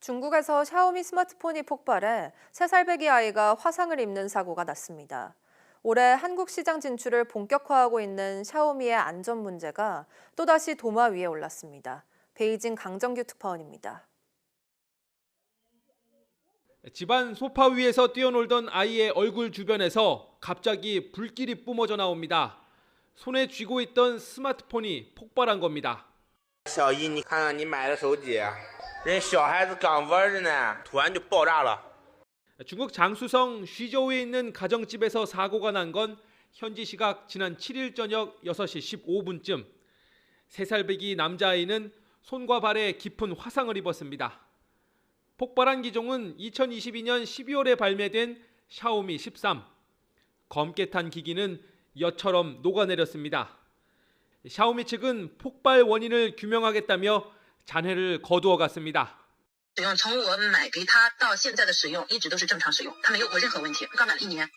중국에서 샤오미 스마트폰이 폭발해 3살배기 아이가 화상을 입는 사고가 났습니다. 올해 한국 시장 진출을 본격화하고 있는 샤오미의 안전 문제가 또다시 도마 위에 올랐습니다. 베이징 강정규 특파원입니다. 집안 소파 위에서 뛰어놀던 아이의 얼굴 주변에서 갑자기 불길이 뿜어져 나옵니다. 손에 쥐고 있던 스마트폰이 폭발한 겁니다. 小姨，你看看你买的手机， 人小孩子刚玩着呢，突然就爆炸了。 중국 장수성 쉬저우에 있는 가정집에서 사고가 난 건 현지 시각 지난 7일 저녁 6시 15분쯤 3살배기 남자아이는 손과 발에 깊은 화상을 입었습니다. 폭발한 기종은 2022년 12월에 발매된 샤오미 13. 검게 탄 기기는 여처럼 녹아내렸습니다. 샤오미 측은 폭발 원인을 규명하겠다며 잔해를 거두어 갔습니다. 使用从我买给他到现在的使用一直都是正常使用，他没有过任何问题。刚买了一年。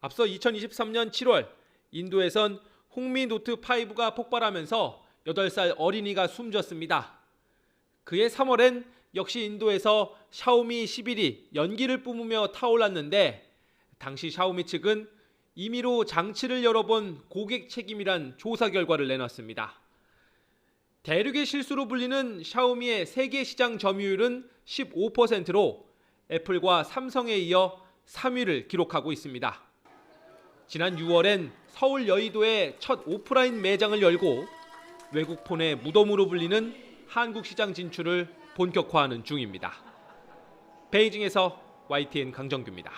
앞서 2023년 7월 인도에선 홍미 노트 5가 폭발하면서 8살 어린이가 숨졌습니다. 그해 3월엔 역시 인도에서 샤오미 11이 연기를 뿜으며 타올랐는데 당시 샤오미 측은 임의로 장치를 열어본 고객 책임이란 조사 결과를 내놨습니다. 대륙의 실수로 불리는 샤오미의 세계 시장 점유율은 15%로 애플과 삼성에 이어 3위를 기록하고 있습니다. 지난 6월엔 서울 여의도에 첫 오프라인 매장을 열고 외국 폰의 무덤으로 불리는 한국 시장 진출을 본격화하는 중입니다. 베이징에서 YTN 강정규입니다.